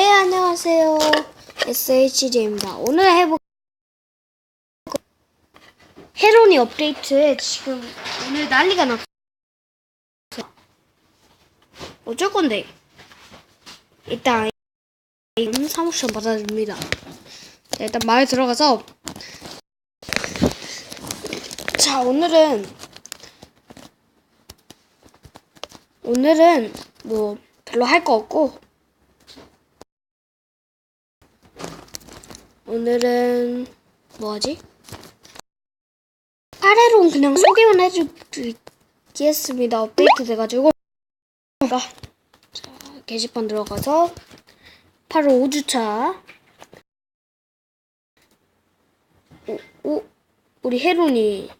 네, 안녕하세요. SHJ입니다. 오늘 해볼 헤로니 업데이트에 지금 오늘 난리가 났어요. 어쩔 건데? 일단 사무실 받아줍니다. 자, 일단 마을 들어가서 자, 오늘은 오늘은 뭐 별로 할 거 없고 오늘은 뭐하지? 아래로 그냥 소개만 해주겠습니다. 업데이트 돼가지고 자, 자, 게시판 들어가서 바로 5주차 오, 오, 우리 헤론이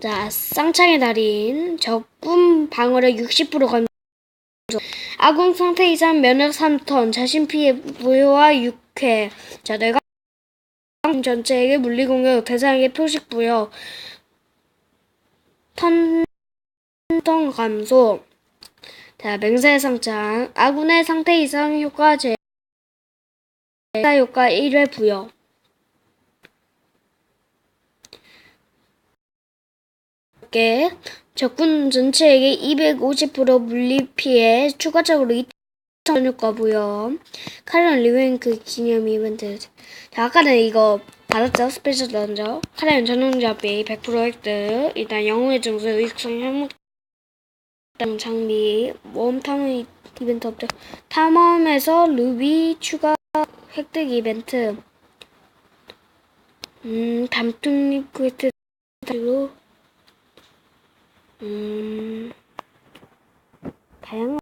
자 쌍창의 달인 적군 방어력 60% 감소 아군 상태 이상 면역 3턴 자신 피해 무효와 6회 자 내가 전체에게 물리 공격 대상에게 표식 부여 턴 감소. 자 맹세의 상장 아군의 상태 이상 효과 제 효과 1회 부여 게 적군 전체에게 250% 물리 피해 추가적으로 2천 효과 부여. 카렌 리웬크 기념 이벤트 자 아까는 이거 받았죠? 스페셜 던져. 카렌 전용잡이 100% 획득. 일단 영웅의 증수 의식성 현목 등 장비 모험 탐험 이벤트 업데 탐험에서 루비 추가 획득 이벤트. 음 담뚱잎 퀘스트 그리고 음, 다양한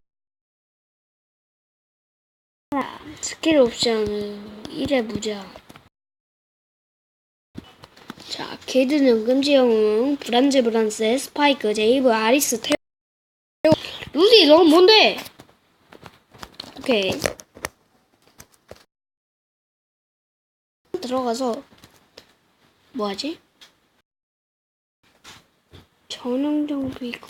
스킬 옵션은 1회 무자. 자, 게드는 금지 영웅, 브란즈 브란스, 스파이크, 제이브, 아리스, 테오, 루디, 너 뭔데? 오케이. 들어가서, 뭐하지? 전용 정도 이거.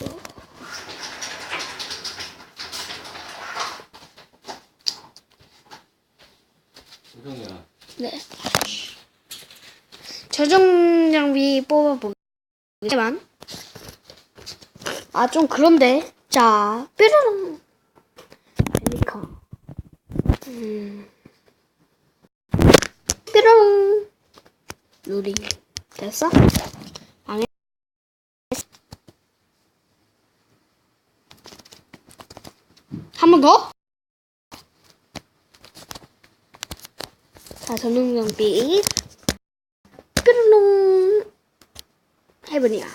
조정이야. 네. 저정 장비 뽑아보겠지만 아 좀 그런데. 자 뾰로롱. 벨리카 음. 뾰로롱. 루리 됐어? 망해 한 번 더? 자, 전용장비. 뾰로롱. 해보니까.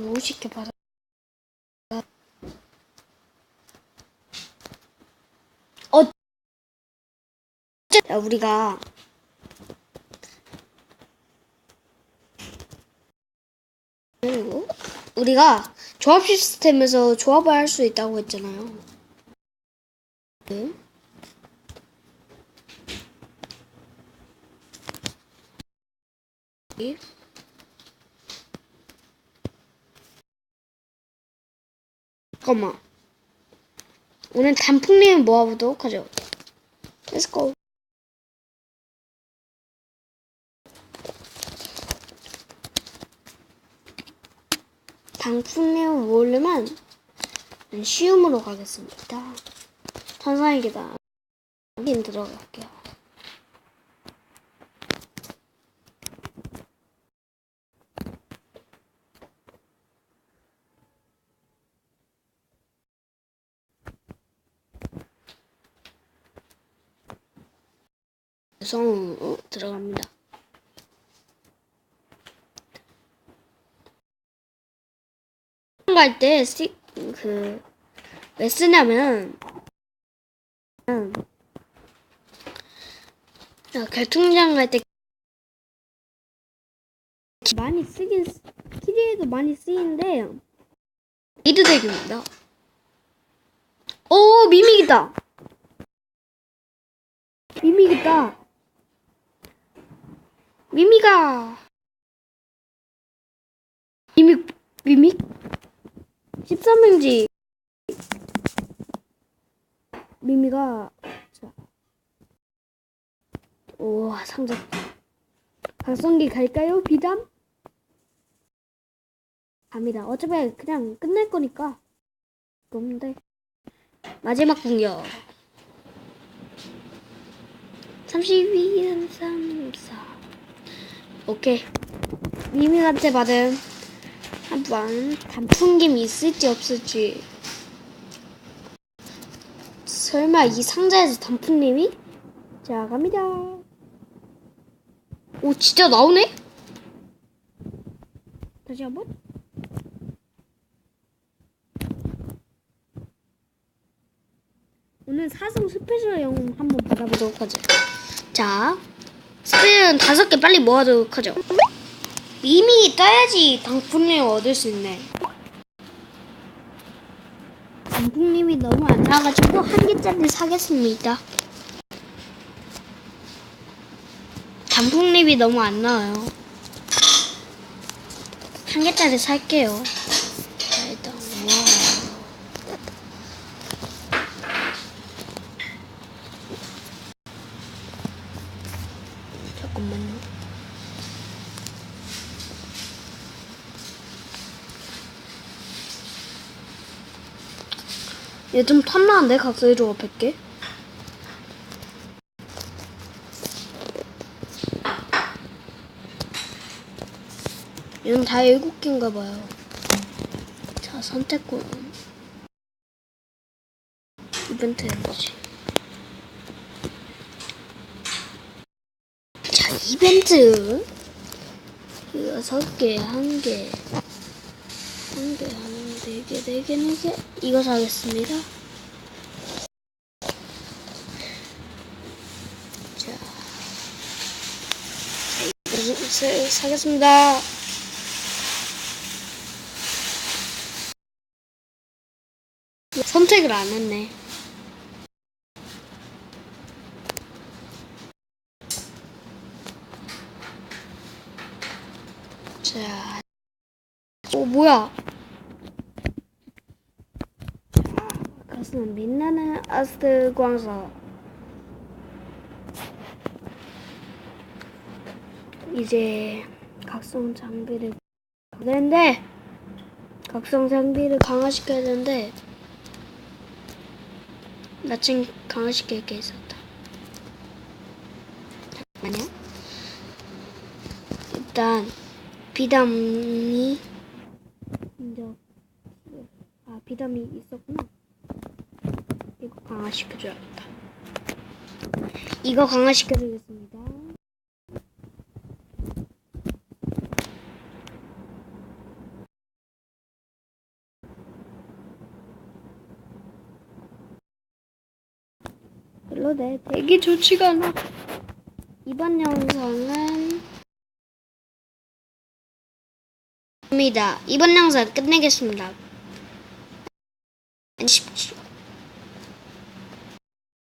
멋있게 받아. 어. 자, 우리가 그리고 우리가 조합 시스템에서 조합을 할 수 있다고 했잖아요. 네. 네. 잠깐만. 오늘 단풍잎 모아보도록 하죠. Let's go. 단풍잎을 모으려면 쉬움으로 가겠습니다. 천상의 계단 들어갈게요. 성 들어갑니다. 갈 때 시, 그, 왜 쓰냐면, 음, 아, 결투장 갈 때 많이 쓰긴, 키디에도 많이 쓰이는데, 이드 대교입니다. 오, 미믹이다! 미믹이다! 미미가! 미믹, 미믹? 13명지. 미미가 자. 우와 상자. 각성기 갈까요? 비담? 갑니다. 어차피 그냥 끝낼 거니까. 없는데? 마지막 공격. 32, 3, 4 오케이. 미미한테 받은 한번 단풍김이 있을지 없을지. 설마 이 상자에서 단풍님이? 자 갑니다. 오 진짜 나오네? 다시 한번. 오늘 사성 스페셜 영웅 한번 받아보도록 하죠. 자 스페셜은 다섯 개 빨리 모아두도록 하죠 이미 떠야지 단풍님 얻을 수 있네 단풍님이 너무 안 나와가지고 한 개짜리 사겠습니다 단풍잎이 너무 안 나와요. 한 개짜리 살게요. 자, 일단 와. 잠깐만요. 얘 좀 탐나는데 각서해줘가 100개? 얘는 다 일곱 개인가 봐요. 자, 선택권. 이벤트 해야지. 자, 이벤트. 여섯 개, 한 개. 한 개, 한 네 개, 네 개, 네 개. 이거 사겠습니다. 자. 자, 이거 사- 사겠습니다. 선택을 안 했네. 자, 오 뭐야? 가슴은 빛나는 아스트 광석. 이제 각성 장비를 되는데 각성 장비를 강화시켜야 되는데 나층 강화시킬 게 있었다. 잠깐만요. 일단 비담이 먼저 아 비담이 있었구나. 강화시켜줘야겠다. 이거 강화시켜주겠습니다. 별로 내 되게 좋지가 않아. 이번 영상은 입니다. 이번 영상 끝내겠습니다. 안녕히 십시오.